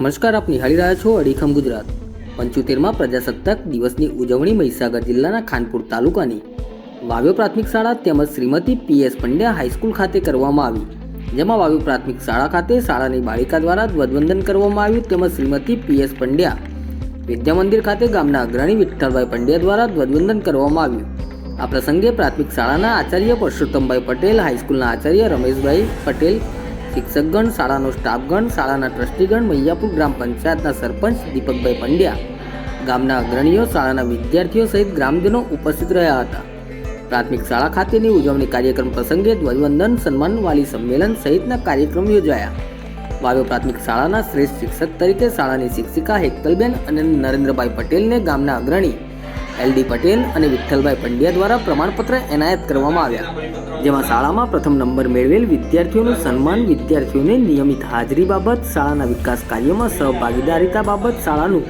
નમસ્કાર આપ નિહાળી રહ્યા છો અડીખમ ગુજરાત. પંચોતેરમાં પ્રજાસત્તાક દિવસની ઉજવણી મહીસાગર જિલ્લાના ખાનપુર તાલુકાની વાવ્યો પ્રાથમિક શાળા તેમજ શ્રીમતી પીએસ પંડ્યા હાઈસ્કૂલ ખાતે કરવામાં આવી. જેમાં વાવ્યો પ્રાથમિક શાળા ખાતે શાળાની બાળિકા દ્વારા ધ્વજવંદન કરવામાં આવ્યું તેમજ શ્રીમતી પીએસ પંડ્યા વિદ્યા મંદિર ખાતે ગામના અગ્રણી વિઠ્ઠલભાઈ પંડ્યા દ્વારા ધ્વજવંદન કરવામાં આવ્યું. આ પ્રસંગે પ્રાથમિક શાળાના આચાર્ય પરસોત્તમભાઈ પટેલ, હાઈસ્કૂલના આચાર્ય રમેશભાઈ પટેલ શિક્ષકગણ, શાળાનો સ્ટાફગણ, શાળાના ટ્રસ્ટીગણ, મૈયાપુર ગ્રામ પંચાયતના સરપંચ દીપકભાઈ પંડ્યા. ગામના અગ્રણીઓ, શાળાના વિદ્યાર્થીઓ સહિત ગ્રામજનો ઉપસ્થિત રહ્યા હતા. પ્રાથમિક શાળા ખાતેની ઉજવણી કાર્યક્રમ પ્રસંગે ધ્વજવંદન સન્માન વાલી સંમેલન સહિતના કાર્યક્રમ યોજાયા. વાવ્યો પ્રાથમિક શાળાના શ્રેષ્ઠ શિક્ષક તરીકે શાળાની શિક્ષિકા હેતલબેન અને નરેન્દ્રભાઈ પટેલને ગામના અગ્રણી એલડી પટેલ અને વિઠ્ઠલભાઈ પંડ્યા દ્વારા પ્રમાણપત્ર એનાયત કરવામાં આવ્યા. જેમાં શાળામાં પ્રથમ નંબર મેળવેલ વિદ્યાર્થીઓનું સન્માન, વિદ્યાર્થીઓને નિયમિત હાજરી બાબત, શાળાના વિકાસ કાર્યમાં સહભાગીદારીતા બાબત, શાળાનું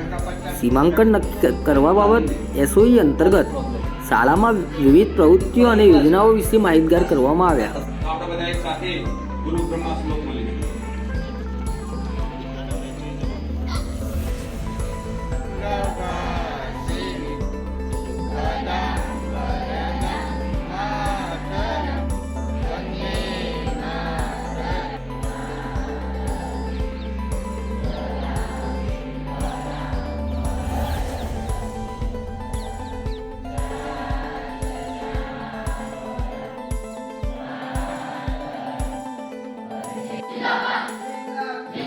સીમાંકન નક્કી કરવા બાબત, એસઓઈ અંતર્ગત શાળામાં વિવિધ પ્રવૃત્તિઓ અને યોજનાઓ વિશે માહિતગાર કરવામાં આવ્યા.